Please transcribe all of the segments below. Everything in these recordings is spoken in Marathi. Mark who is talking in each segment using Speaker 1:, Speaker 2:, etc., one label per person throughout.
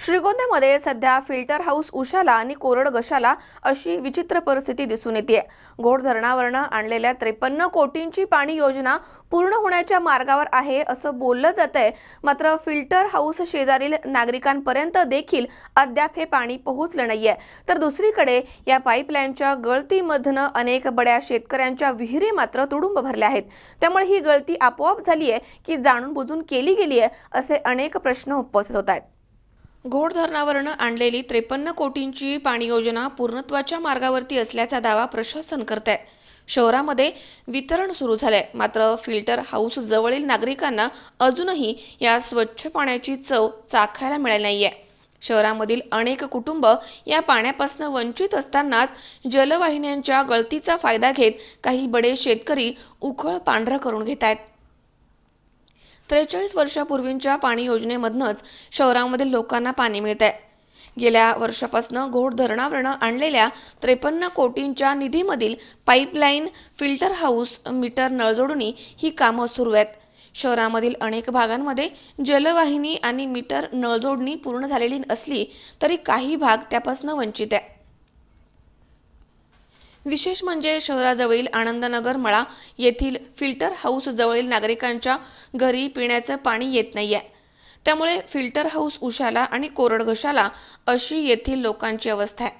Speaker 1: श्रीगोंद्यामध्ये सध्या फिल्टर हाऊस उशाला आणि कोरड गशाला अशी विचित्र परिस्थिती दिसून येते. घोड धरणावरनं आणलेल्या त्रेपन्न कोटींची पाणी योजना पूर्ण होण्याच्या मार्गावर आहे असं बोललं जातंय. मात्र फिल्टर हाऊस शेजारील नागरिकांपर्यंत देखील अद्याप हे पाणी पोहोचलं नाहीये. तर दुसरीकडे या पाईपलाईनच्या गळतीमधनं अनेक बड्या शेतकऱ्यांच्या विहिरी मात्र तुडुंब भरल्या आहेत. त्यामुळे ही गळती आपोआप झाली आहे की जाणून बुजून केली गेली आहे असे अनेक प्रश्न उपस्थित होत आहेत. घोड धरणावरनं आणलेली त्रेपन्न कोटींची पाणी योजना पूर्णत्वाच्या मार्गावरती असल्याचा दावा प्रशासन करत आहे शहरामध्ये वितरण सुरू झालंय. मात्र फिल्टर हाऊस जवळील नागरिकांना अजूनही या स्वच्छ पाण्याची चव चाखायला मिळाली नाहीये. शहरामधील अनेक कुटुंब या पाण्यापासून वंचित असतानाच जलवाहिन्यांच्या गळतीचा फायदा घेत काही बडे शेतकरी उखळ पांढरं करून घेत आहेत त्रेचाळीस वर्षापूर्वींच्या पाणी योजनेमधनंच शहरांमधील लोकांना पाणी मिळत आहे गेल्या वर्षापासून घोड धरणावरनं आणलेल्या त्रेपन्न कोटींच्या निधीमधील पाईपलाईन फिल्टर हाऊस मीटर नळजोडणी ही कामं सुरू आहेत. शहरामधील अनेक भागांमध्ये जलवाहिनी आणि मीटर नळजोडणी पूर्ण झालेली असली तरी काही भाग त्यापासून वंचित आहे विशेष म्हणजे शहराजवळील आनंदनगर मळा येथील फिल्टर हाऊस जवळील नागरिकांच्या घरी पिण्याचं पाणी येत नाहीये. त्यामुळे फिल्टर हाऊस उशाला आणि कोरड घशाला अशी येथील लोकांची अवस्था आहे.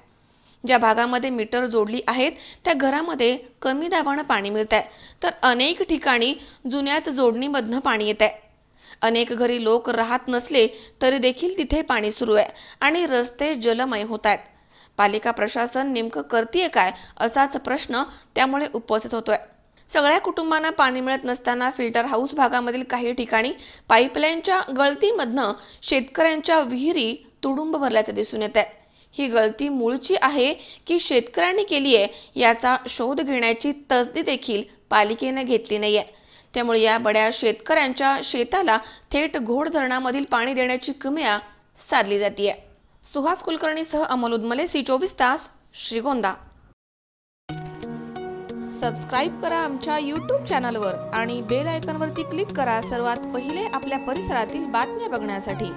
Speaker 1: ज्या भागामध्ये मीटर जोडली आहेत त्या घरामध्ये कमी दाबानं पाणी मिळत आहे तर अनेक ठिकाणी जुन्याच जोडणीमधनं पाणी येत आहे अनेक घरी लोक राहत नसले तरी देखील तिथे पाणी सुरू आहे आणि रस्ते जलमय होत आहेत पालिका प्रशासन नेमकं करतेय काय असाच प्रश्न त्यामुळे उपस्थित होतोय. सगळ्या कुटुंबांना पाणी मिळत नसताना फिल्टर हाऊस भागामधील काही ठिकाणी पाईपलाईनच्या गळतीमधनं शेतकऱ्यांच्या विहिरी तुडुंब भरल्याचं दिसून येत आहे ही गळती मूळची आहे की शेतकऱ्यांनी केली आहे याचा शोध घेण्याची तसदी देखील पालिकेनं घेतली नाही आहे त्यामुळे या बड्या शेतकऱ्यांच्या शेताला थेट घोड धरणामधील पाणी देण्याची किमया साधली जाते सुहास कुलकर्णीसह अमोल उदमले सी चोवीस तास श्रीगोंदा. सबस्क्राईब करा आमच्या यूट्यूब चॅनलवर आणि बेल आयकॉनवरती क्लिक करा सर्वात पहिले आपल्या परिसरातील बातम्या बघण्यासाठी.